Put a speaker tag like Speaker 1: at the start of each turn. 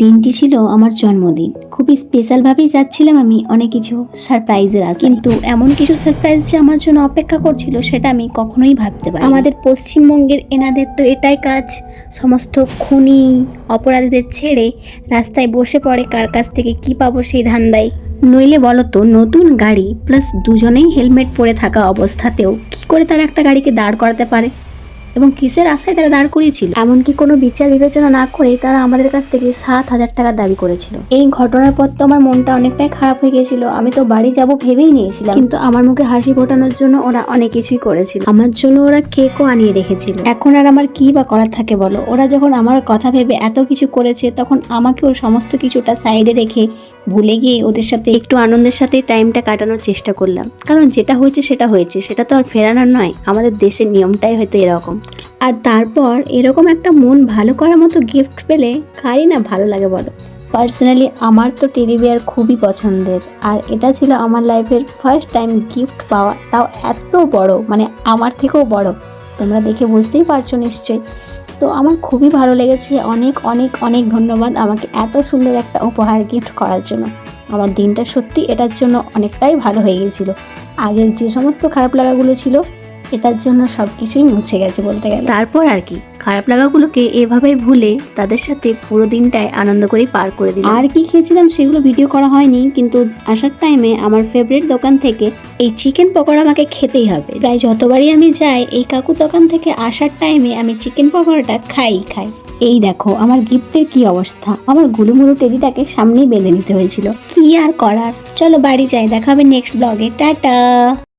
Speaker 1: দিনটি ছিল আমার জন্মদিন। খুবই স্পেশালভাবেই যাচ্ছিলাম আমি, অনেক কিছু সারপ্রাইজের আছে। কিন্তু এমন কিছু সারপ্রাইজ যে আমার জন্য অপেক্ষা করছিল, সেটা আমি কখনোই ভাবতে পারি আমাদের পশ্চিমবঙ্গের এনাদের তো এটাই কাজ, সমস্ত খুনি অপরাধীদের ছেড়ে রাস্তায় বসে পড়ে কার কাছ থেকে কি পাবো সেই ধান্দায়। নইলে বলো তো নতুন গাড়ি প্লাস দুজনেই হেলমেট পরে থাকা অবস্থাতেও কি করে তারা একটা গাড়িকে দাঁড় করাতে পারে? এবং কিসের আশায় তারা দাঁড় করিয়েছিল? এমনকি কোনো বিচার বিবেচনা না করে তারা আমাদের কাছ থেকে সাত হাজার টাকা দাবি করেছিল। এই ঘটনার পর তো আমার মনটা অনেকটাই খারাপ হয়ে গিয়েছিল। আমি তো বাড়ি যাব ভেবেই নিয়েছিলাম। কিন্তু আমার মুখে হাসি ফোটানোর জন্য ওরা অনেক কিছুই করেছিল। আমার জন্য ওরা কেকও আনিয়ে রেখেছিল। এখন আর আমার কি বা করার থাকে বলো? ওরা যখন আমার কথা ভেবে এত কিছু করেছে, তখন আমাকেও সমস্ত কিছুটা সাইডে রেখে ভুলে গিয়ে ওদের সাথে একটু আনন্দের সাথে টাইমটা কাটানোর চেষ্টা করলাম। কারণ যেটা হয়েছে সেটা হয়েছে, সেটা তো আর ফেরানোর নয়। আমাদের দেশের নিয়মটাই হয়তো এরকম। আর তারপর এরকম একটা মন ভালো করার মতো গিফট পেলে কারই না ভালো লাগে বলো। পার্সোনালি আমার তো টেডি বিয়ার খুবই পছন্দের। আর এটা ছিল আমার লাইফের ফার্স্ট টাইম গিফট পাওয়া। তাও এত বড় মানে আমার থেকেও বড়। তোমরা দেখে বুঝতেই পারছ নিশ্চয়ই। তো আমার খুবই ভালো লেগেছে। অনেক অনেক অনেক ধন্যবাদ আমাকে এত সুন্দর একটা উপহার গিফট করার জন্য। আমার দিনটা সত্যি এটার জন্য অনেকটাই ভালো হয়ে গেছিল। আগের যে সমস্ত খারাপ লাগাগুলো ছিল, এটার জন্য সব কিছুই মুছে গেছে বলতে গেলে। তারপর আর কি। খারাপ লাগাগুলোকে এভাবেই ভুলে তাদের সাথে পুরো দিনটায় আনন্দ করেই পার করে দিলাম। আর কি খেয়েছিলাম সেগুলো ভিডিও করা হয়নি, কিন্তু আসার টাইমে আমার ফেভারিট দোকান থেকে এই চিকেন পকোড়া আমাকে খেতেই হবে। তাই যতবারই আমি যাই, এই কাকু দোকান থেকে আসার টাইমে আমি চিকেন পকোড়াটা খাই খাই। এই দেখো, আমার গিফটের কি অবস্থা? আমার গুলুমুলু টেডিটাকে সামনেই বেঁধে নিতে হয়েছিল। কি আর করার? চলো বাড়ি যাই দেখা হবে নেক্সট ব্লগে টাটা!